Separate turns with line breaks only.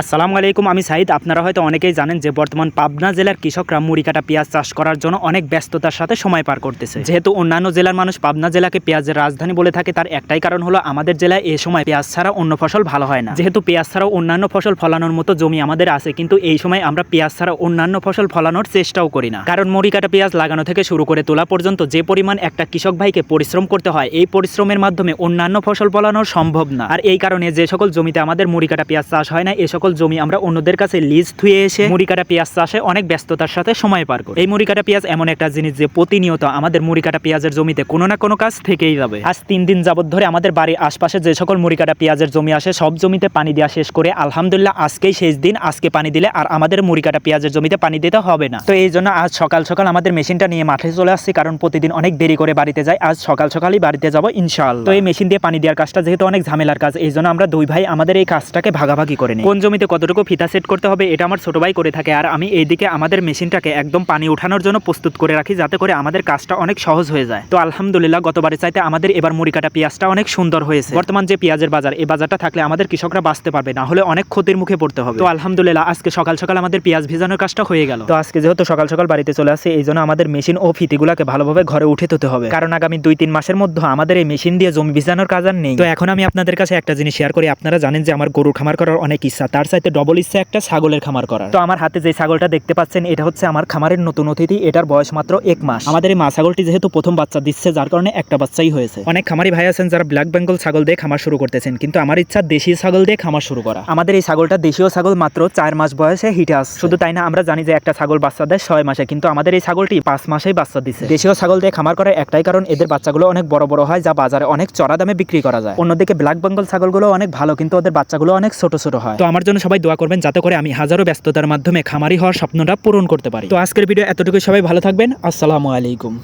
আসসালামু আলাইকুম, আমি সাইদ। আপনারা হয়তো অনেকেই জানেন যে বর্তমান পাবনা জেলার কৃষকরা মুড়ি কাটা পেঁয়াজ চাষ করার জন্য অনেক ব্যস্ততার সাথে সময় পার করতেছে। যেহেতু অন্যান্য জেলার মানুষ পাবনা জেলাকে পেঁয়াজের রাজধানী বলে থাকে, তার একটাই কারণ হলো আমাদের জেলায় এই সময় পেঁয়াজ ছাড়া অন্য ফসল ভালো হয় না। যেহেতু পেঁয়াজ ছাড়াও অন্যান্য ফসল ফলানোর মতো জমি আমাদের আছে, কিন্তু এই সময় আমরা পেঁয়াজ ছাড়া অন্যান্য ফসল ফলানোর চেষ্টাও করি না। কারণ মুড়ি কাটা পেঁয়াজ লাগানো থেকে শুরু করে তোলা পর্যন্ত যে পরিমাণ একটা কৃষক ভাইকে পরিশ্রম করতে হয়, এই পরিশ্রমের মাধ্যমে অন্যান্য ফসল ফলানো সম্ভব না। আর এই কারণে যে সকল জমিতে আমাদের মুড়ি কাটা পেঁয়াজ চাষ হয় না সকল জমি আমরা অন্যদের কাছে লিজ থুয়ে এসে মুড়ি কাটা পেঁয়াজ চাষে অনেক ব্যস্ততার সাথে সময় পার করি। এই মুড়ি কাটা পেঁয়াজ এমন একটা জিনিস যে প্রতিনিয়ত আমাদের মুড়ি কাটা পেঁয়াজের জমিতে কোনো না কোনো কাজ থেকেই যাবে। আজ তিন দিন যাবত ধরে আমাদের বাড়ির আশপাশে যে সকল মুড়ি কাটা পেঁয়াজের জমি আসে, সব জমিতে পানি দেওয়া শেষ করে আলহামদুলিল্লাহ আজকেই শেষ দিন, আজকে পানি দিলে আর আমাদের মুড়ি কাটা পেঁয়াজের জমিতে পানি দিতে হবে না। তো এই জন্য আজ সকাল সকাল আমাদের মেশিনটা নিয়ে মাঠে চলে আসছি, কারণ প্রতিদিন অনেক দেরি করে বাড়িতে যাই। আজ সকাল সকালই বাড়িতে যাব ইনশাআল্লাহ। তো এই মেশিন দিয়ে পানি দেওয়ার কাজটা যেহেতু অনেক ঝামেলার কাজ, এই জন্য আমরা দুই ভাই আমাদের এই কাজটাকে ভাগাভাগি করে নিই। কোন জমিতে কতটুকু ফিতা সেট করতে হবে এটা আমার ছোট ভাই করে থাকে। আর আমি এইদিকে আমাদের মেশিনটাকে একদম পানি উঠানোর জন্য প্রস্তুত করে রাখি যাতে করে আমাদের কাজটা অনেক সহজ হয়ে যায়। তো আলহামদুলিল্লাহ গতবারে চাইতে আমাদের এবার মুড়ি কাটা পেঁয়াজটা অনেক সুন্দর হয়েছে। বর্তমান যে পেঁয়াজের বাজার, এই বাজারটা থাকলে আমাদের কৃষকরা বাঁচতে পারবে, না হলে অনেক ক্ষতির মুখে পড়তে হবে। তো আলহামদুলিল্লাহ আজকে সকাল সকাল আমাদের পেঁয়াজ ভেজানোর কাজটা হয়ে গেল। তো আজকে যেহেতু সকাল সকাল বাড়িতে চলে আসে, এই জন্য আমাদের মেশিন ও ফিতিগুলোকে ভালোভাবে ঘরে উঠে তুলতে হবে। কারণ আগামী দুই তিন মাসের মধ্যে আমাদের এই মেশিন দিয়ে জমি ভিজানোর কাজ আর নেই। তো এখন আমি আপনাদের কাছে একটা জিনিস শেয়ার করি। আপনারা জানেন যে আমার গরু খামার করার অনেক ইচ্ছা। তার সাথে ডবল ইচ্ছা একটা ছাগলের খামার করার। তো আমার হাতে যে ছাগলটা দেখতে পাচ্ছেন এটা হচ্ছে আমার খামারের নতুন অতিথি এটার বয়স মাত্র এক মাস। আমাদের এই মা ছাগলটি যেহেতু প্রথম বাচ্চা দিচ্ছে যার কারণে একটা বাচ্চাই হয়েছে। অনেক খামারি ভাই আছেন যারা ব্ল্যাক বেঙ্গল ছাগল দিয়ে খামার শুরু করতেছেন কিন্তু আমার ইচ্ছা দেশি ছাগল দিয়ে খামার শুরু করা। আমাদের এই ছাগলটা দেশীয় ছাগল মাত্র চার মাস বয়সে হিটে আসছে। শুধু তাই না আমরা জানি যে একটা ছাগল বাচ্চা দেয় ছয় মাসে কিন্তু আমাদের এই ছাগলটি পাঁচ মাসেই বাচ্চা দিচ্ছে দেশীয় ছাগল দিয়ে খামার করার একটাই কারণ এদের বাচ্চাগুলো অনেক বড় বড় হয় যা বাজারে অনেক চড়া দামে বিক্রি করা যায়। অন্যদিকে ব্ল্যাক বেঙ্গল ছাগলগুলো অনেক ভালো কিন্তু ওদের বাচ্চাগুলো অনেক ছোট ছোট হয়। তো আমার জন্য সবাই দোয়া করবেন যাতে করে আমি হাজারো ব্যস্ততার মাধ্যমে খামারি হওয়ার স্বপ্নটা পূরণ করতে পারি। তো আজকের ভিডিও এতটুকু সবাই ভালো থাকবেন। আসসালামু আলাইকুম।